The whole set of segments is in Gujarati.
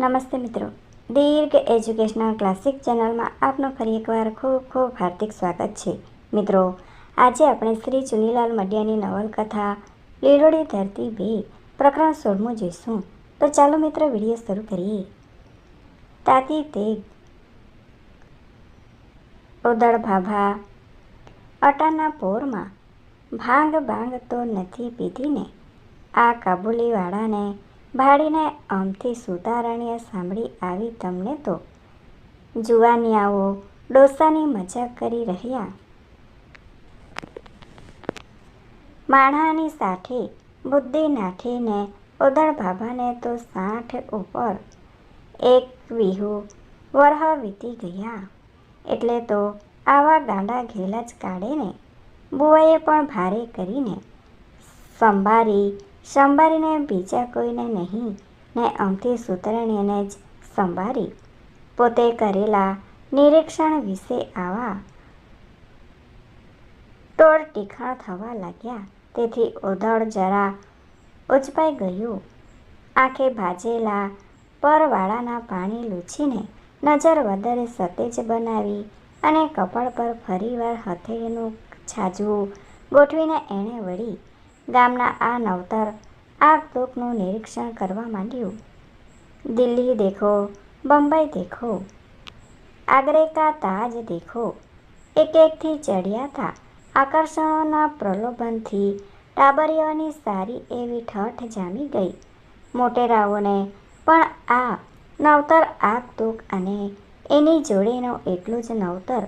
નમસ્તે મિત્રો. દીર્ઘ એજ્યુકેશનલ ક્લાસિક ચેનલમાં આપનું ફરી એકવાર ખૂબ ખૂબ હાર્દિક સ્વાગત છે. મિત્રો, આજે આપણે શ્રી ચુનીલાલ મડિયાની નવલકથા, લીલોડી ધરતી બે, પ્રકરણ સોળમું જોઈશું. તો ચાલો મિત્રો, વીડિયો શરૂ કરીએ. તાતી તેગ, ઉદળ ભાભા, અટાના પોરમાં, ભાંગ ભાંગ તો નથી પીધીને, આ કાબુલીવાળાને ભાડીને આમથી સુતારણીએ સાંભળી આવી તમને તો. જુવાનિયાઓ ડોસાની મજાક કરી રહ્યા. માણાની સાથે બુદ્ધિ નાઠીને ઉદળ ભાભાને તો સાઠ ઉપર એક વિહુ વરહ વીતી ગયા. એટલે તો આવા ગાંડા ઘેલા જ કાઢીને બુવાએ પણ ભારે કરીને સંભારી સંભારીને બીજા કોઈને નહીં, ને અમથી સુતરણીને જ સંભારી પોતે કરેલા નિરીક્ષણ વિશે આવા ટોળ ટીખાણ થવા લાગ્યા. તેથી ઓધળ જરા ઉચપાઈ ગયું. આંખે ભાજેલા પરવાળાના પાણી લૂછીને નજર વધારે સતેજ બનાવી અને કપાળ પર ફરીવાર હથેળીનું છાજવું ગોઠવીને એણે વળી ગામના આ નવતર આગતોકનું નિરીક્ષણ કરવા માંડ્યું. દિલ્હી દેખો, બંબઈ દેખો આગ્રે કા તાજ દેખો. એક એકથી ચડ્યા હતા આકર્ષણોના પ્રલોભનથી ટાબરીઓની સારી એવી ઠઠ જામી ગઈ. મોટેરાઓને પણ આ નવતર આગતોક અને એની જોડેનો એટલું જ નવતર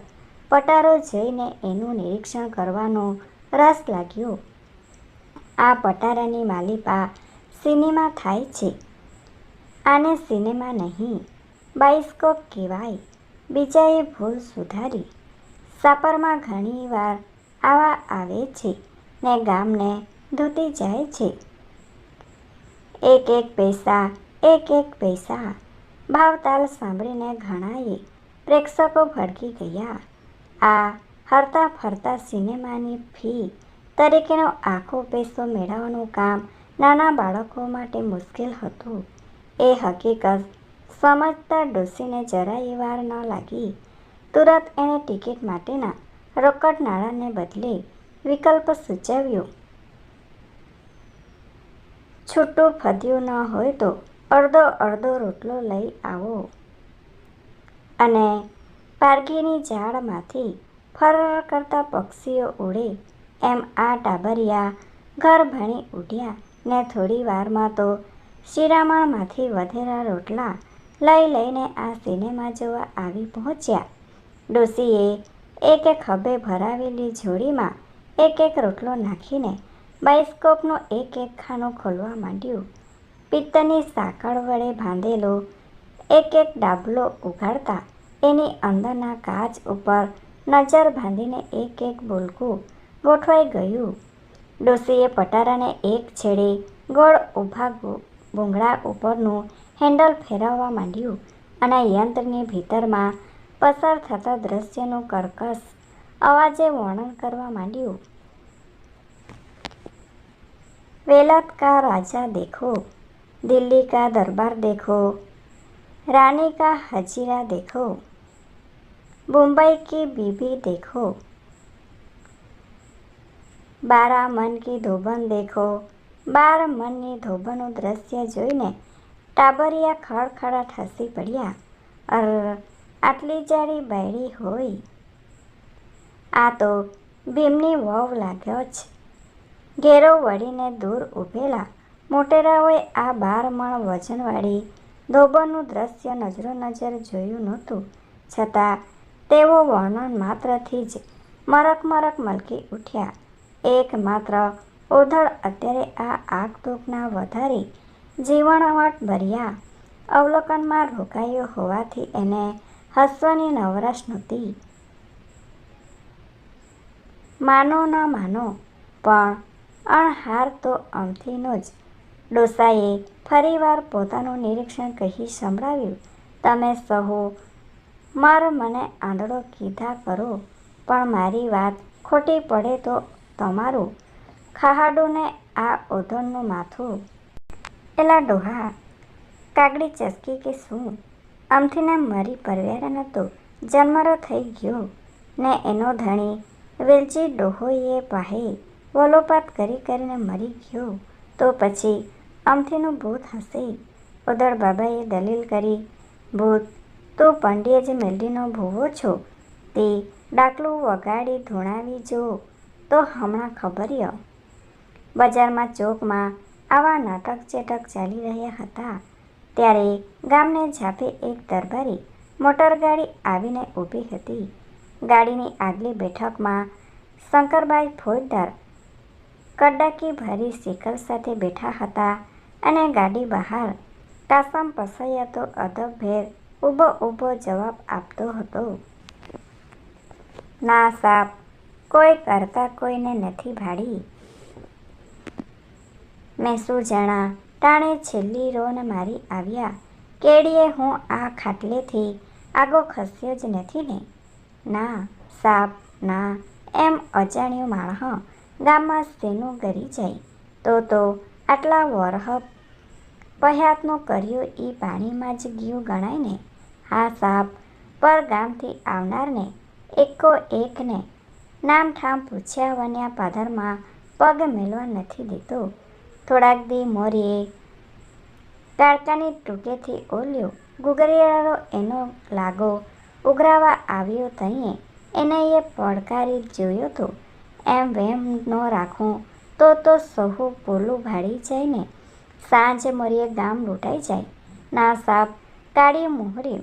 પટારો જઈને એનું નિરીક્ષણ કરવાનો રસ લાગ્યો. આ પટારાની માલિપા સિનેમા થાય છે. આને સિનેમા નહીં બાઇસ્કોપ કહેવાય. બીજાએ ભૂલ સુધારી. સાપરમાં ઘણીવાર આવા આવે છે ને ગામને ધૂતી જાય છે. એક એક પૈસા એક એક પૈસા ભાવતાલ સાંભળીને ઘણાએ પ્રેક્ષકો ભડકી ગયા. આ હરતા ફરતા સિનેમાની ફી તરીકેનો આખો પૈસો મેળવવાનું કામ નાના બાળકો માટે મુશ્કેલ હતું. એ હકીકત સમજતા ડોસીને જરાય વાર ન લાગી. તુરત એણે ટિકિટ માટેના રોકડ નાણાંને બદલે વિકલ્પ સૂચવ્યો. છૂટું ફદ્યું ન હોય તો અડધો અડધો રોટલો લઈ આવો. અને પારઘીની ઝાડમાંથી ફરર કરતા પક્ષીઓ ઉડે એમ આ ટાબરિયા ઘર ભણી ઉઠ્યા ને થોડી વારમાં તો શિરામણમાંથી વધેલા રોટલા લઈ લઈને આ સિનેમા જોવા આવી પહોંચ્યા. ડોસીએ એક એક ખભે ભરાવેલી જોડીમાં એક એક રોટલો નાખીને બાઇસ્કોપનું એક એક ખાનું ખોલવા માંડ્યું. પિત્તની સાંકળ વડે બાંધેલો એક એક ડાબલો ઉઘાડતા એની અંદરના કાચ ઉપર નજર બાંધીને એક એક બોલકું ગોઠવાઈ ગયું. ડોસીએ પટારાને એક છેડે ગોળ ઊભા ભૂંગળા ઉપરનું હેન્ડલ ફેરવવા માંડ્યું અને યંત્રની ભીતરમાં પસાર થતા દ્રશ્યનું કર્કશ અવાજે વર્ણન કરવા માંડ્યું. વેલત કા રાજા દેખો, દિલ્હી કા દરબાર દેખો રાની કા હજીરા દેખો, મુંબઈ કી બીબી દેખો બારા મન કી ધોબન દેખો. બાર મનની ધોબનનું દ્રશ્ય જોઈને ટાબરિયા ખડખડાટ હસી પડ્યા. અર, આટલી જાડી બાયડી હોય. આ તો ભીમની વહુ લાગ્યો છે ઘેરો વળીને દૂર ઊભેલા મોટેરાઓએ આ બાર મણ વજનવાળી ધોબનનું દ્રશ્ય નજરો નજર જોયું નહોતું. છતાં તેઓ વર્ણન માત્રથી જ મરક મરક મલકી ઉઠ્યા. એક માત્ર ઓધળ અત્યારે આ આગ તોપના વધારે જીવણવટ ભર્યા અવલોકનમાં રોકાયો હોવાથી એને હસવાની નવરાશ નહોતી માનો ન માનો, પણ અણહાર તો અમથીનો જ. ડોસાએ ફરીવાર પોતાનું નિરીક્ષણ કહી સંભળાવ્યું, તમે સહુ, મર મને આંધળો કીધા કરો, પણ મારી વાત ખોટી પડે તો તમારું ખાહાડોને આ ઓધણનું માથું. એલા ડોહા કાગડી ચસકી કે શું? અમથીને મરી પરવેરા નહોતો. જન્મરો થઈ ગયો. ને એનો ધણી વેલજી ડોહોઈએ પાહે વલોપાત કરી કરીને મરી ગયો. તો પછી અમથીનું ભૂત હશે. ઉદળ બાબાએ દલીલ કરી, ભૂત, તું પંડ્ય જે મેલડીનો ભૂવો છો. તે ડાકલું વગાડી ધૂણાવી જો. તો હમણાં ખબર ય. બજારમાં ચોકમાં આવા નાટક ચેટક ચાલી રહ્યા હતા. ત્યારે ગામને ઝાપે એક દરબારી મોટરગાડી આવીને ઊભી હતી. ગાડીની આગલી બેઠકમાં શંકરબાઈ ફોજદાર કડાકી ભરી સિકલ સાથે બેઠા હતા અને ગાડી બહાર કાસમ પસૈયાતો અદબભેર ઊભો ઊભો જવાબ આપતો હતો. ના સાપ કોઈ કરતા કોઈને નથી ભાડી. મેં શું જણા ટાણે છેલ્લી રોન મારી આવ્યા. કેડીએ હું આ ખાટલેથી આગો ખસ્યો જ નથી ને. ના, સાપ, ના, એમ અજાણ્યું માણહ ગામમાં સેનું ગરી જાય. તો તો આટલા વરહ પહ્યાતનું કર્યું એ પાણીમાં જ ગયું ગણાય ને. હા, સાપ, પર ગામથી આવનારને, એકો એકને નામ ઠામ પૂછ્યા વન્યા પાદરમાં પગ મેલવા નથી દેતો. થોડાક દી મોરીએ કાળકાની ટૂંકેથી ઓલ્યો, ગુગરિયાળો એનો લાગો ઉઘરાવા આવ્યો તઈએ એને એ પડકારી જોયો તો. એમ વેમ ન રાખું તો તો સહુ પોલું ભાડી જાય ને સાંજ મોરીએ ગામ લૂંટાઈ જાય. ના સાપ કાળી મોહરી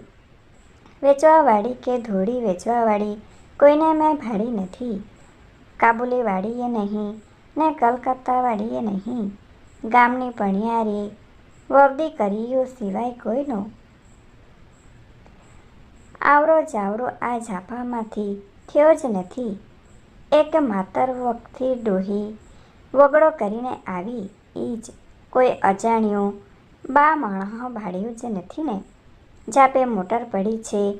વેચવાવાળી કે ધોળી વેચવાવાળી કોઈને મેં ભાડી નથી. કાબુલીવાળીએ નહીં, ને કલકત્તાવાળીએ નહીં. ગામની પણિયારી વર્દી કરીઓ સિવાય કોઈનો. આવરો જાવરો આ ઝાપામાંથી થયો જ નથી. એક માતર વખથી ડોહી વગડો કરીને આવી. એ જ કોઈ અજાણ્યું બા માણહ ભાડ્યું જ નથી ને. જાપે મોટર પડી છે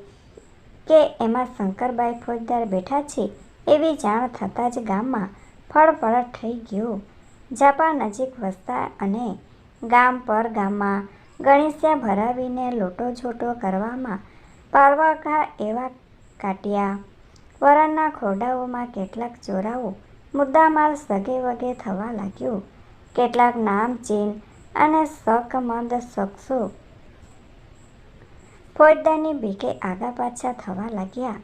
કે એમાં શંકરબાઈ ફોજદાર બેઠા છે એવી જાણ થતાં જ ગામમાં ફળફળટ થઈ ગયો. જાપા નજીક વસતા અને ગામ પર ગામમાં ગણેશિયા ભરાવીને લોટો છોટો કરવામાં પારવાઘા એવા કાટિયા. વરણના ખોરડાઓમાં કેટલાક ચોરાઓ મુદ્દામાલ સગે વગે થવા લાગ્યો. કેટલાક નામચીન અને શકમંદ શખ્સો ફોજદારની ભેગે આગા પાછા થવા લાગ્યા.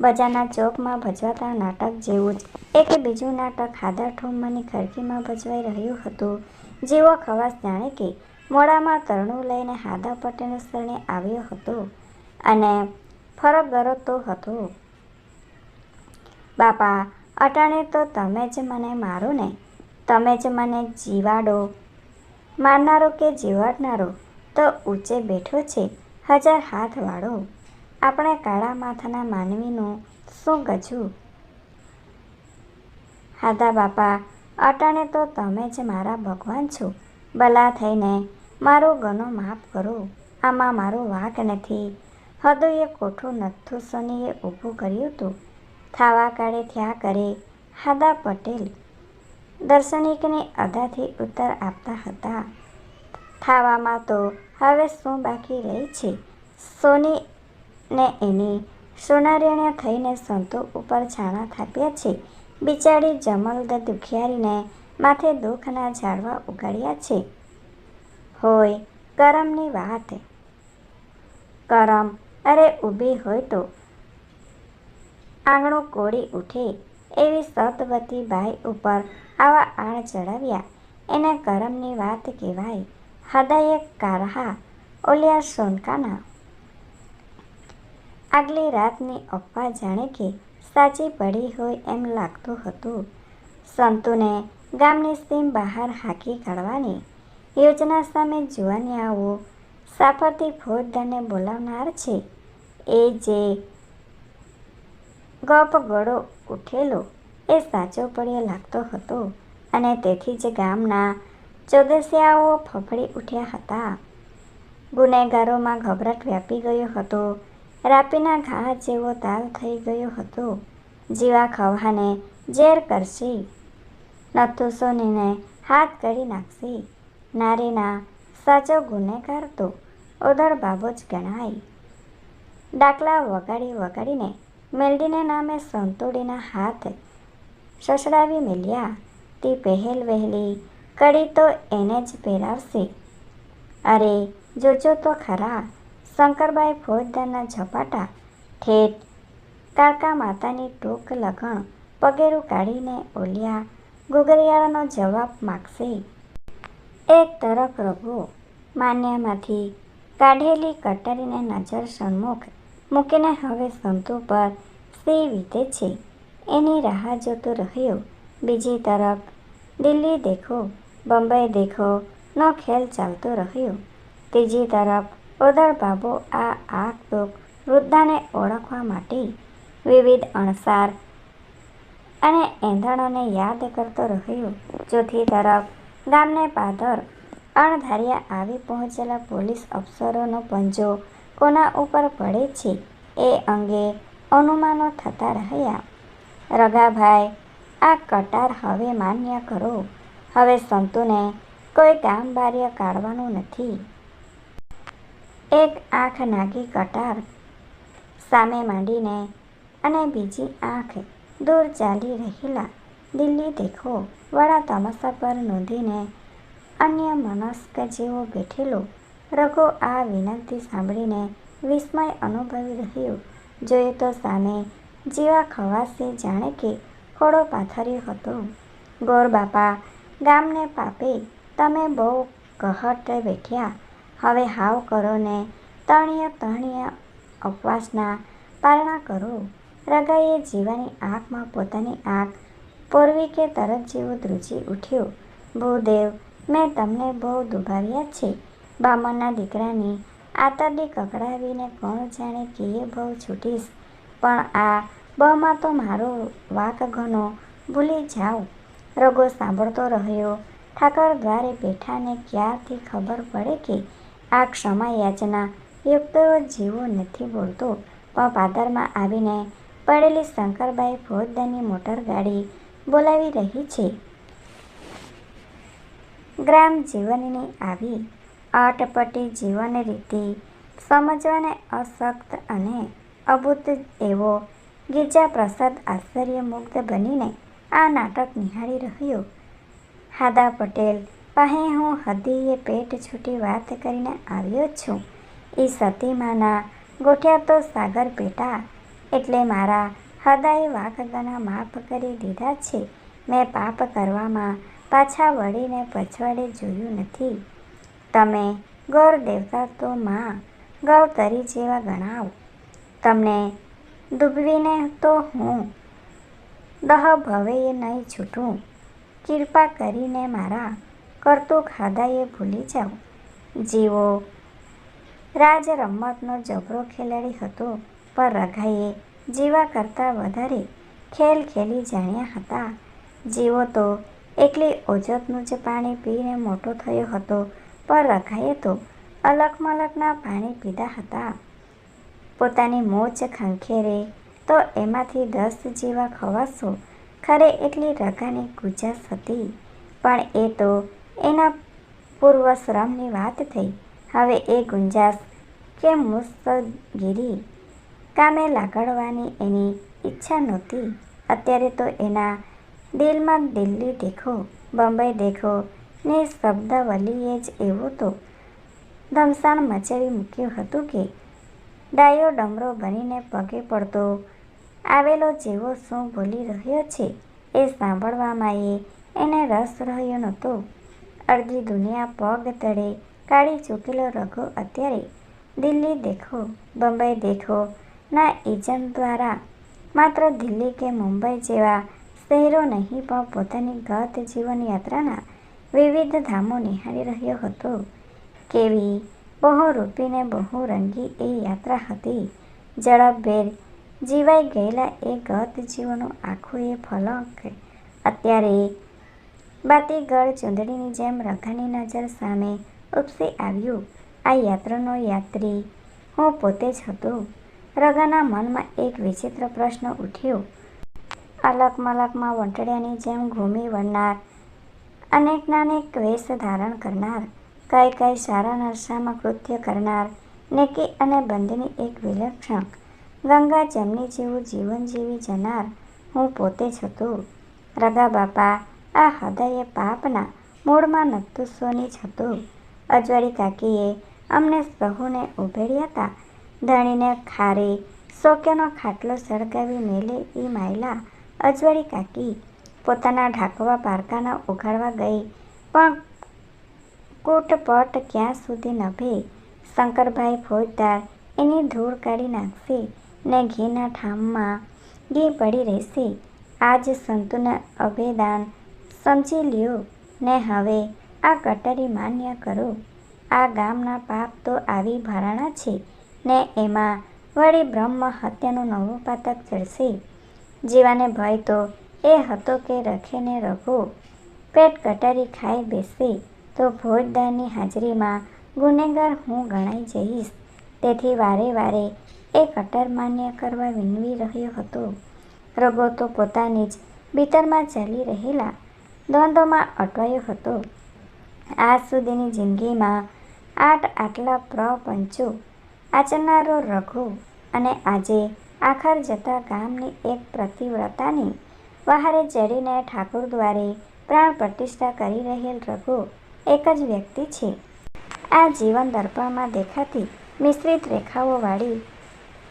બજારના ચોકમાં ભજવાતા નાટક જેવું જ. એક બીજું નાટક હાદર ઠુમ્મરની ખડકીમાં ભજવાઈ રહ્યું હતું. જેવો ખવાસ જાણે કે મોડામાં તરણું લઈને હાદા પટેલ શરણે આવ્યો હતો. અને ફરક ગરતો હતો. બાપા, અટાણે તો તમે જ મને મારો ને? તમે જ મને જીવાડો? મારનારો કે જીવાડનારો? તો ઊંચે બેઠો છે. હજાર હાથવાળો આપણે કાળા માથાના માનવીનું શું ગજું? હાદા બાપા, અટાણે તો તમે જ મારા ભગવાન છો. ભલા થઈને મારો ગનો માફ કરો. આમાં મારો વાંક નથી. હદોએ કોઠું નથ્થુ સનીએ ઊભું કર્યું હતું થાવા કાળે થયા કરે હાદા પટેલ. દર્શનિકને અદાથી ઉત્તર આપતા હતા. થાવામાં તો હવે શું બાકી રહી છે? સોની ને એની સોનારીણે થઈને સંતો ઉપર છાણા થાપ્યા છે. બિચારી જમલદ દુખિયારીને માથે દુઃખના ઝાડવા ઉગાડ્યા છે. હોય, કરમની વાત. કરમ, અરે ઊભી હોય તો. આંગણું કોળી ઉઠે એવી સતવતી બાઈ ઉપર આવા આણ ચડાવ્યા. એને કરમની વાત કહેવાય. હૃદયે કારહા ઓલિયા સોનકાના આગલી રાતની અફવા જાણે કે સાચી પડી હોય એમ લાગતું હતું સંતુને ગામની સીમ બહાર હાંકી કાઢવાની યોજના સામે જુવાનિયાઓ સાફરથી ફોજદારને બોલાવનાર છે એ જે ગપ ગળો ઉઠેલો એ સાચો પડ્યો લાગતો હતો અને તેથી જ ગામના ચોદસિયાઓ ફફડી ઉઠ્યા હતા. ગુનેગારોમાં ગભરાટ વ્યાપી ગયો હતો. રાપીના ઘા જેવો તાલ થઈ ગયો હતો. જીવા ખવાને ઝેર કરશે. નથુ સોનીને હાથ કરી નાખશે. નારીના સાચો ગુનેગાર તો ઓધર બાબો જ ગણાય. ડાકલા વગાડી વગાડીને મેલડીને નામે સંતોડીના હાથ સસડાવી મેલ્યા. તે પહેલ વહેલી કડી તો એને જ પહેરાવશે અરે, જોજો તો ખરા. શંકરબાઈ ફોજદારના ઝપાટા, ઠેઠ કાળકા માતાની ટૂંક લગણ પગેરું કાઢીને ઓલિયા, ગુગરિયાળાનો જવાબ માગશે. એક તરફ રઘુ માન્યામાંથી કાઢેલી કટરીને નજર સન્મુખ મૂકીને હવે સંતુ પર સી વીતે છે. એની રાહ જોતો રહ્યો. બીજી તરફ, દિલ્હી દેખો બંબઈ દેખો, નો ખેલ ચાલતો રહ્યો. ત્રીજી તરફ ઓદર આ દુઃખ વૃદ્ધાને ઓળખવા માટે વિવિધ અણસાર અને એંધણોને યાદ કરતો રહ્યો. ચોથી તરફ, ગામને પાદર અણધાર્યા આવી પહોંચેલા પોલીસ અફસરોનો પંજો કોના ઉપર પડે છે એ અંગે અનુમાનો થતા રહ્યા. રગાભાઈ આ કટાર હવે માન્ય કરો. હવે સંતુને કોઈ કામ બાર્ય કાઢવાનું નથી. એક આંખ નાગી કટાર, સામે માંડીને અને બીજી આંખ દૂર ચાલી રહેલા દિલ્હી દેખો વાળા તમાશા પર નોંધીને અન્ય મનસ્ક જેવો બેઠેલો રઘુ આ વિનંતી સાંભળીને વિસ્મય અનુભવી રહ્યો. જોઈએ તો સામે જીવા ખવાસે જાણે કે ખોડો પાથર્યો હતો. ગોર બાપા ગામને પાપે, તમે બહુ કહટે બેઠ્યા હવે હાવ કરો ને તણીએ તણીએ ઉપવાસના પારણા કરો. રગાઈએ જીવાની આંખમાં પોતાની આંખ, પૂર્વી કે તરત જેવું ધ્રુજી ઉઠ્યો. ભૂદેવ, મેં તમને બહુ દુભાવ્યા છે. બામણના દીકરાની આતરડી કકડાવીને કોણ જાણે કેએ બહુ છૂટીશ. પણ આ બમાં તો મારો વાક ઘણો ભૂલી જાઓ રગો સાંભળતો રહ્યો. ઠાકર દ્વારે બેઠાને ક્યારથી ખબર પડે કે આ ક્ષમા યાચના યુક્ત જીવો નથી બોલતો. પણ પાદરમાં આવીને પડેલી શંકરબાઈ ફોજદારની મોટર ગાડી બોલાવી રહી છે. ગ્રામ જીવનની આવી અટપટી જીવન રીતિ સમજવાને અશક્ત અને અભૂત એવો ગીરજા પ્રસાદ આશ્ચર્યમુગ્ધ બનીને આ નાટક નિહાળી રહ્યો. હાદા પટેલ, પાસે હું હદીએ પેટ છૂટી વાત કરીને આવ્યો છું. એ સતીમાના ગોઠ્યા તો સાગર પેટા. એટલે મારા હદાએ વાઘગના માફ કરી દીધા છે. મેં પાપ કરવામાં પાછા વળીને પછવાડે જોયું નથી. તમે ગૌર દેવતા તો માં, ગૌતરી જેવા ગણાવ. તમને ડૂબવીને તો હું દહ ભવેએ નહીં છૂટું. કૃપા કરીને મારા કરતું ખાધાએ ભૂલી જાઓ. જીવો, રાજ રમતનો જબરો ખેલાડી હતો, પણ રઘાઈએ જીવા કરતાં વધારે ખેલ ખેલી જાણ્યા હતા. જીવો તો એકલી ઓજતનું જ પાણી પીને મોટો થયો હતો, પણ રઘાઈએ તો અલકમલકના પાણી પીધા હતા. પોતાની મોચ ખંખેરે તો એમાંથી દસ જેવા ખવાશો. ખરે એટલી રઘાની ગુજાશ હતી પણ એ તો એના પૂર્વશ્રમની વાત થઈ. હવે એ ગુંજાશ કે મુસ્તગીરી કામે લાગડવાની એની ઈચ્છા નહોતી. અત્યારે તો એના દિલમાં દિલ્હી દેખો બંબઈ દેખો ને શબ્દવલીએ જ એવું તો ધમસાણ મચાવી મૂક્યું હતું કે ડાયો ડમરો બનીને પગે પડતો આવેલો જેવો શું બોલી રહ્યો છે એ સાંભળવામાં એ એને રસ રહ્યો નહોતો. અડધી દુનિયા પગ તળે કાઢી ચૂકેલો રઘુ અત્યારે. દિલ્હી દેખો, બંબઈ દેખો, ના એજન્ટ દ્વારા. માત્ર દિલ્હી કે મુંબઈ જેવા શહેરો નહીં, પણ પોતાની ગત જીવન યાત્રાના વિવિધ ધામો નિહાળી રહ્યો હતો. કેવી બહુ રૂપીને બહુ રંગી એ યાત્રા હતી. ઝડપભેર જીવાઈ ગયેલા એ ગત જીવોનું આખું એ ફલક અત્યારે બાતીગળ ચૂંદડીની જેમ રઘાની નજર સામે ઉપસી આવ્યું. આ યાત્રાનો યાત્રી હું પોતે જ હતો. રઘાના મનમાં એક વિચિત્ર પ્રશ્ન ઉઠ્યો. અલક મલકમાં વંટડિયાની જેમ ઘૂમી વળનાર, અનેકનાનેક વેશ ધારણ કરનાર કઈ કઈ સારા નરસામાં કૃત્ય કરનાર, નેકી અને બંધની એક વિલક્ષણ ગંગા જમની જેવું જીવન જીવી જનાર હું પોતે જ હતું. રગા બાપા, આ હૃદયે પાપના મૂળમાં નતું સોની જ હતું. અજવાળી કાકીએ અમને સહુને ઉભેડ્યા હતા. ધણીને ખારી સોકેનો ખાટલો સળગાવી મેલે એ માયલા અજવાળી કાકી પોતાના ઢાંકવા પારકાના ઉઘાડવા ગઈ, પણ કૂટપટ ક્યાં સુધી નભે? શંકરભાઈ ફોજદાર એની ધૂળ કાઢી નાખશે. ને ઘીના ઠામમાં ઘી પડી રહેશે. આજ સંતોના અભેદાન સમજી લ્યો ને હવે આ કટરી માન્ય કરો. આ ગામના પાપ તો આવી ભરાણા છે ને એમાં વળી બ્રહ્મ હત્યાનું નવું પાતક ચડશે જીવાને ભય તો એ હતો કે રખે ને રઘો. પેટ કટારી ખાઈ બેસે તો ભોજદારની હાજરીમાં ગુનેગાર હું ગણાઈ જઈશ. તેથી વારે વારે એ કટર માન્ય કરવા વિનવી રહ્યો હતો. રઘો તો પોતાની જ ભીતરમાં ચાલી રહેલા દ્વંદ્વમાં અટવાયો હતો. આજ સુધીની જિંદગીમાં આઠ આટલા પ્રપંચો આચરનારો રઘુ અને આજે આખર જતા ગામની એક પ્રતિવ્રતાની વહારે ચડીને ઠાકુર દ્વારે પ્રાણ પ્રતિષ્ઠા કરી રહેલ રઘુ એક જ વ્યક્તિ છે. આ જીવન દર્પણમાં દેખાતી મિશ્રિત રેખાઓવાળી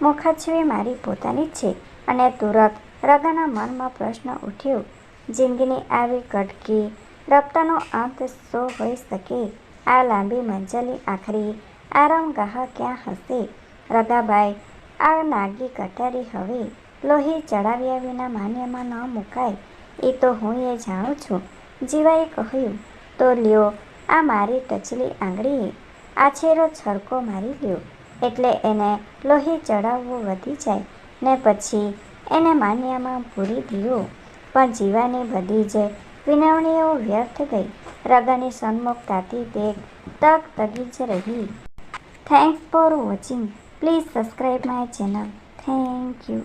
મુખછવી મારી પોતાની જ છે અને તુરત રગાના મનમાં પ્રશ્ન ઉઠ્યો, જિંદગીની આવી કટકી રફતાનો અંત શો હોઈ શકે? આ લાંબી મંજલી આખરી આરામગાહ ક્યાં હશે? રગાબાઈ, આ નાગી કટારી હવે લોહી ચડાવ્યા વિના માન્યમાં ન મુકાય. એ તો હું એ જાણું છું. જીવાએ કહ્યું, તો લ્યો, આ મારી ટચલી આંગળીએ. આછેરો છરકો મારી લ્યો. એટલે એને લોહી ચડાવવું વધી જાય ને પછી એને માન્યામાં પૂરી દીયો પણ જીવાની બધી જ વિનવણીઓ વ્યર્થ ગઈ. રગાની સન્મુખતાથી તે તક તગી જ રહી. Thanks for watching please subscribe my channel thank you